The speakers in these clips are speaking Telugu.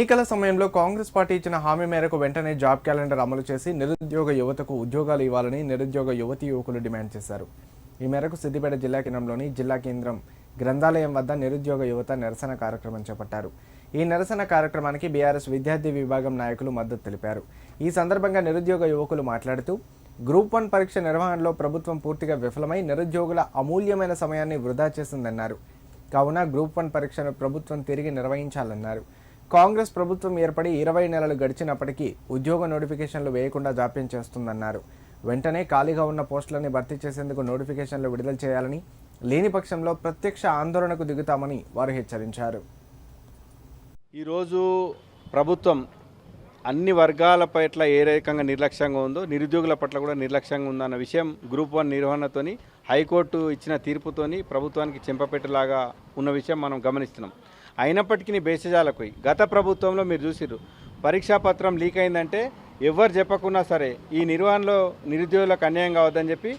ఎన్నికల సమయంలో కాంగ్రెస్ పార్టీ ఇచ్చిన హామీ మేరకు వెంటనే జాబ్ క్యాలెండర్ అమలు చేసి నిరుద్యోగ యువతకు ఉద్యోగాలు ఇవ్వాలని నిరుద్యోగ యువతి యువకులు డిమాండ్ చేశారు. ఈ మేరకు సిద్దిపేట జిల్లా కేంద్రంలోని జిల్లా కేంద్రం గ్రంథాలయం వద్ద నిరుద్యోగ యువత నిరసన కార్యక్రమం చేపట్టారు. ఈ నిరసన కార్యక్రమానికి బీఆర్ఎస్ విద్యార్థి విభాగం నాయకులు మద్దతు తెలిపారు. ఈ సందర్భంగా నిరుద్యోగ యువకులు మాట్లాడుతూ గ్రూప్ వన్ పరీక్ష నిర్వహణలో ప్రభుత్వం పూర్తిగా విఫలమై నిరుద్యోగుల అమూల్యమైన సమయాన్ని వృధా చేసిందన్నారు. కావున గ్రూప్ వన్ పరీక్షను ప్రభుత్వం తిరిగి నిర్వహించాలన్నారు. కాంగ్రెస్ ప్రభుత్వం ఏర్పడి ఇరవై నెలలు గడిచినప్పటికీ ఉద్యోగ నోటిఫికేషన్లు వేయకుండా జాప్యం చేస్తుందన్నారు. వెంటనే ఖాళీగా ఉన్న పోస్టులని భర్తీ చేసేందుకు నోటిఫికేషన్లు విడుదల చేయాలని లేని పక్షంలో ప్రత్యక్ష ఆందోళనకు దిగుతామని వారు హెచ్చరించారు. ఈరోజు ప్రభుత్వం అన్ని వర్గాల పట్ల ఏ రకంగా నిర్లక్ష్యంగా ఉందో నిరుద్యోగుల పట్ల కూడా నిర్లక్ష్యంగా ఉందన్న విషయం గ్రూప్ వన్ నిర్వహణతోని హైకోర్టు ఇచ్చిన తీర్పుతోని ప్రభుత్వానికి చెంపపెట్టేలాగా ఉన్న విషయం మనం గమనిస్తున్నాం. అయినప్పటికీ బేసజాలకు గత ప్రభుత్వంలో మీరు చూసిర్రు. పరీక్షా పత్రం లీక్ అయిందంటే ఎవరు చెప్పకున్నా సరే ఈ నిర్వహణలో నిరుద్యోగులకు అన్యాయం కావద్దని చెప్పి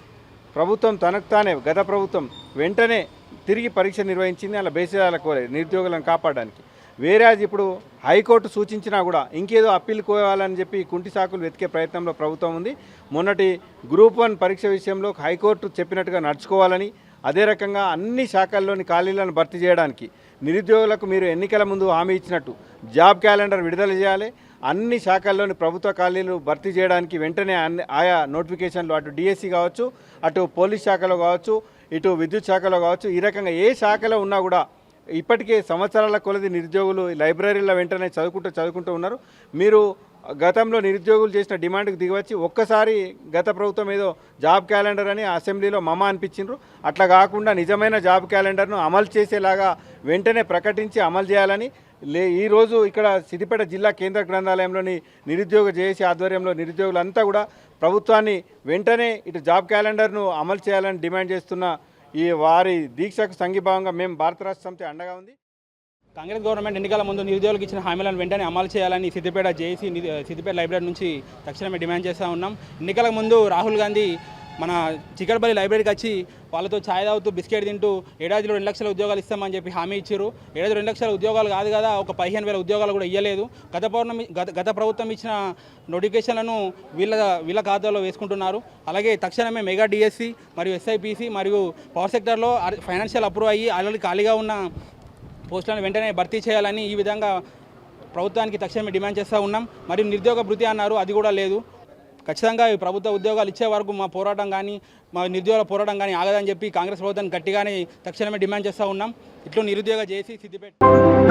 ప్రభుత్వం తనకు తానే గత ప్రభుత్వం వెంటనే తిరిగి పరీక్ష నిర్వహించింది. అలా బేసిరాలకు నిరుద్యోగులను కాపాడడానికి. వేరే ఇప్పుడు హైకోర్టు సూచించినా కూడా ఇంకేదో అప్పీల్ కోవాలని చెప్పి కుంటి సాకులు వెతికే ప్రయత్నంలో ప్రభుత్వం ఉంది. మొన్నటి గ్రూప్ వన్ పరీక్ష విషయంలో హైకోర్టు చెప్పినట్టుగా నడుచుకోవాలని అదే రకంగా అన్ని శాఖల్లోని ఖాళీలను భర్తీ చేయడానికి నిరుద్యోగులకు మీరు ఎన్నికల ముందు హామీ ఇచ్చినట్టు జాబ్ క్యాలెండర్ విడుదల చేయాలి. అన్ని శాఖల్లోని ప్రభుత్వ ఖాళీలు భర్తీ చేయడానికి వెంటనే అన్ని ఆయా నోటిఫికేషన్లు అటు డిఎస్సి కావచ్చు అటు పోలీస్ శాఖలో కావచ్చు ఇటు విద్యుత్ శాఖలో కావచ్చు ఈ రకంగా ఏ శాఖలో ఉన్నా కూడా ఇప్పటికే సంవత్సరాల కొలది నిరుద్యోగులు లైబ్రరీల వెంటనే చదువుకుంటూ చదువుకుంటూ ఉన్నారు. మీరు గతంలో నిరుద్యోగులు చేసిన డిమాండ్కి దిగివచ్చి ఒక్కసారి గత ప్రభుత్వం ఏదో జాబ్ క్యాలెండర్ అని అసెంబ్లీలో మమ అనిపించిండ్రు. అట్లా కాకుండా నిజమైన జాబ్ క్యాలెండర్ను అమలు చేసేలాగా వెంటనే ప్రకటించి అమలు చేయాలని లే ఈరోజు ఇక్కడ సిద్దిపేట జిల్లా కేంద్ర గ్రంథాలయంలోని నిరుద్యోగ జేఏసీ ఆధ్వర్యంలో నిరుద్యోగులంతా కూడా ప్రభుత్వాన్ని వెంటనే ఇటు జాబ్ క్యాలెండర్ను అమలు చేయాలని డిమాండ్ చేస్తున్న ఈ వారి దీక్షకు సంఘీభావంగా మేము భారత రాష్ట్ర సమితి అండగా ఉంది. కాంగ్రెస్ గవర్నమెంట్ ఎన్నికల ముందు నిరుద్యోగులకు ఇచ్చిన హామీలను వెంటనే అమలు చేయాలని సిద్దిపేట జేఏసీ సిద్దిపేట లైబ్రరీ నుంచి తక్షణమే డిమాండ్ చేస్తూ ఉన్నాం. ఎన్నికల ముందు రాహుల్ గాంధీ మన చికట్పల్లి లైబ్రరీకి వచ్చి వాళ్ళతో ఛాయ్ తాగుతూ బిస్కెట్ తింటూ ఏడాదిలో రెండు లక్షల ఉద్యోగాలు ఇస్తామని చెప్పి హామీ ఇచ్చారు ఏడాది రెండు లక్షల ఉద్యోగాలు కాదు కదా ఒక పదిహేను వేల ఉద్యోగాలు కూడా ఇవ్వలేదు గత పౌర్ణమి గత గత ప్రభుత్వం ఇచ్చిన నోటిఫికేషన్లను వీళ్ళ వీళ్ళ ఖాతాలో వేసుకుంటున్నారు. అలాగే తక్షణమే మెగా డిఎస్సి మరియు ఎస్ఐపిసి మరియు పవర్ సెక్టర్లో ఫైనాన్షియల్ అప్రూవ్ అయ్యి ఆల్రెడీ ఖాళీగా ఉన్న పోస్టులను వెంటనే భర్తీ చేయాలని ఈ విధంగా ప్రభుత్వానికి తక్షణమే డిమాండ్ చేస్తూ ఉన్నాం. మరియు నిరుద్యోగ భృతి అన్నారు అది కూడా లేదు. ఖచ్చితంగా ఈ ప్రభుత్వ ఉద్యోగాలు ఇచ్చే వరకు మా పోరాటం కానీ మా నిరుద్యోగ పోరాటం కానీ ఆగదని చెప్పి కాంగ్రెస్ ప్రభుత్వాన్ని గట్టిగానే తక్షణమే డిమాండ్ చేస్తూ ఉన్నాం. ఇట్లు నిరుద్యోగ చేసి సిద్దిపేట